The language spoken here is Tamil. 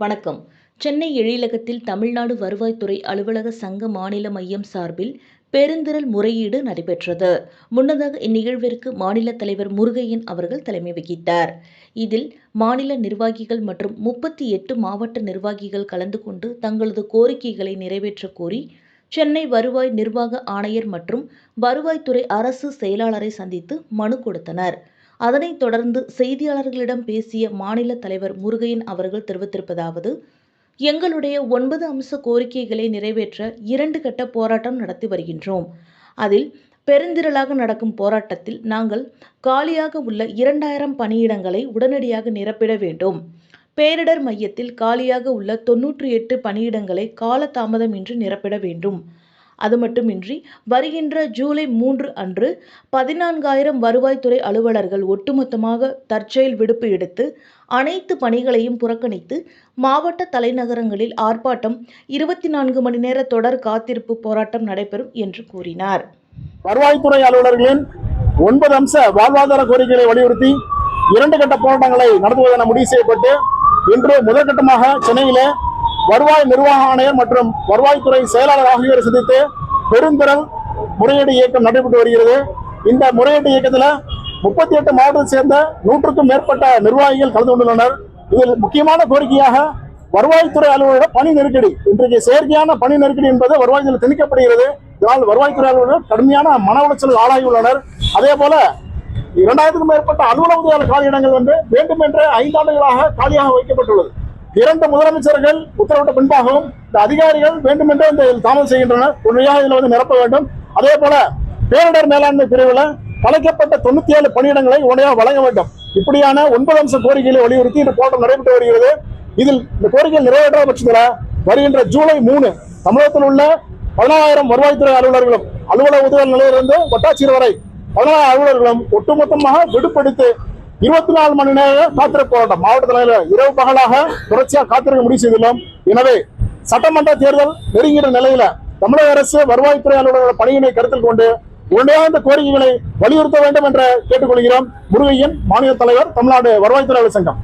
வணக்கம். சென்னை எழிலகத்தில் தமிழ்நாடு வருவாய்த்துறை அலுவலக சங்க மாநில மையம் சார்பில் பெருந்திரள் முறையீடு நடைபெற்றது. முன்னதாக இந்நிகழ்விற்கு மாநில தலைவர் முருகையன் அவர்கள் தலைமை வகித்தார். இதில் மாநில நிர்வாகிகள் மற்றும் முப்பத்தி எட்டு மாவட்ட நிர்வாகிகள் கலந்து கொண்டு தங்களது கோரிக்கைகளை நிறைவேற்றக் கோரி சென்னை வருவாய் நிர்வாக ஆணையர் மற்றும் வருவாய்த்துறை அரசு செயலாளரை சந்தித்து மனு கொடுத்தனர். அதனைத் தொடர்ந்து செய்தியாளர்களிடம் பேசிய மாநில தலைவர் முருகையன் அவர்கள் தெரிவித்திருப்பதாவது எங்களுடைய ஒன்பது அம்ச கோரிக்கைகளை நிறைவேற்ற இரண்டு கட்ட போராட்டம் நடத்தி வருகின்றோம். அதில் பெருந்திரளாக நடக்கும் போராட்டத்தில் நாங்கள் காலியாக உள்ள இரண்டாயிரம் பணியிடங்களை உடனடியாக நிரப்பிட வேண்டும். பேரிடர் மையத்தில் காலியாக உள்ள தொன்னூற்றி எட்டு பணியிடங்களை காலதாமதமின்றி நிரப்பிட வேண்டும். அது மட்டுமின்றி வருகின்ற ஜூலை மூன்று அன்று பதினான்காயிரம் வருவாய்த்துறை அலுவலர்கள் ஒட்டுமொத்தமாக தற்செயல் விடுப்பு எடுத்து அனைத்து பணிகளையும் புறக்கணித்து மாவட்ட தலைநகரங்களில் ஆர்ப்பாட்டம் இருபத்தி நான்கு மணி நேர தொடர் காத்திருப்பு போராட்டம் நடைபெறும் என்று கூறினார். வருவாய்த்துறை அலுவலர்களின் ஒன்பது அம்ச வாழ்வாதார கோரிக்கைகளை வலியுறுத்தி இரண்டு கட்ட போராட்டங்களை நடத்துவதென முடிவு செய்யப்பட்டு இன்று முதற்கட்டமாக சென்னையிலே வருவாய் நிர்வாக ஆணையர் மற்றும் வருவாய்த்துறை செயலாளர் ஆகியோரை சந்தித்து பெருந்திறல் முறையீடு இயக்கம் நடைபெற்று வருகிறது. இந்த முறையீட்டு இயக்கத்தில் முப்பத்தி எட்டு மாவட்டத்தை சேர்ந்த நூற்றுக்கும் மேற்பட்ட நிர்வாகிகள் கலந்து கொண்டுள்ளனர். இதில் முக்கியமான கோரிக்கையாக வருவாய்த்துறை அலுவலர் பணி நெருக்கடி. இன்றைக்கு செயற்கையான பணி நெருக்கடி என்பது வருவாய்த்துறை திணிக்கப்படுகிறது. இதனால் வருவாய்த்துறை அலுவலர்கள் கடுமையான மன உளைச்சல் ஆளாகியுள்ளனர். அதே போல இரண்டாயிரத்துக்கும் மேற்பட்ட அலுவலக காலியிடங்கள் வந்து வேண்டும் என்று ஐந்தாண்டுகளாக காலியாக வைக்கப்பட்டுள்ளது. இரண்டு முதலமைச்சர்கள் உத்தரவிட்ட பின்பாகவும் இந்த அதிகாரிகள் வேண்டுமென்றே இந்த தாமதம் செய்கின்றனர். உண்மையாக இதில் வந்து நிரப்ப வேண்டும். அதே போல பேரிடர் மேலாண்மை பிரிவில் கலைக்கப்பட்ட தொண்ணூத்தி ஏழு பணியிடங்களை உடனே வழங்க வேண்டும். இப்படியான ஒன்பது அம்ச கோரிக்கைகளை வலியுறுத்தி இந்த போராட்டம் நடைபெற்று வருகிறது. இதில் இந்த கோரிக்கை நிறைவேற்றாத பட்சத்தில் வருகின்ற ஜூலை மூணு தமிழகத்தில் உள்ள பதினாயிரம் வருவாய்த்துறை அலுவலர்களும் அலுவலக உதவி நிலையிலிருந்து வட்டாட்சியர் வரை பதினாறு அலுவலர்களும் ஒட்டுமொத்தமாக விடுபடுத்து இருபத்தி நாலு மணி நேர காத்திருப்பு போராட்டம். மாவட்ட தலைவர் இரவு பகலாக தொடர்ச்சியாக காத்திருக்க முடிவு செய்துள்ளோம். எனவே சட்டமன்ற தேர்தல் நெருங்கிற நிலையில தமிழக அரசு வருவாய்த்துறை அலுவலர்கள் பணியினை கருத்தில் கொண்டு உடனடியாக இந்த கோரிக்கைகளை வலியுறுத்த வேண்டும் என்று கேட்டுக்கொள்கிறோம். முருகையன் மாநில தலைவர் தமிழ்நாடு வருவாய்த்துறை அலுவலர் சங்கம்.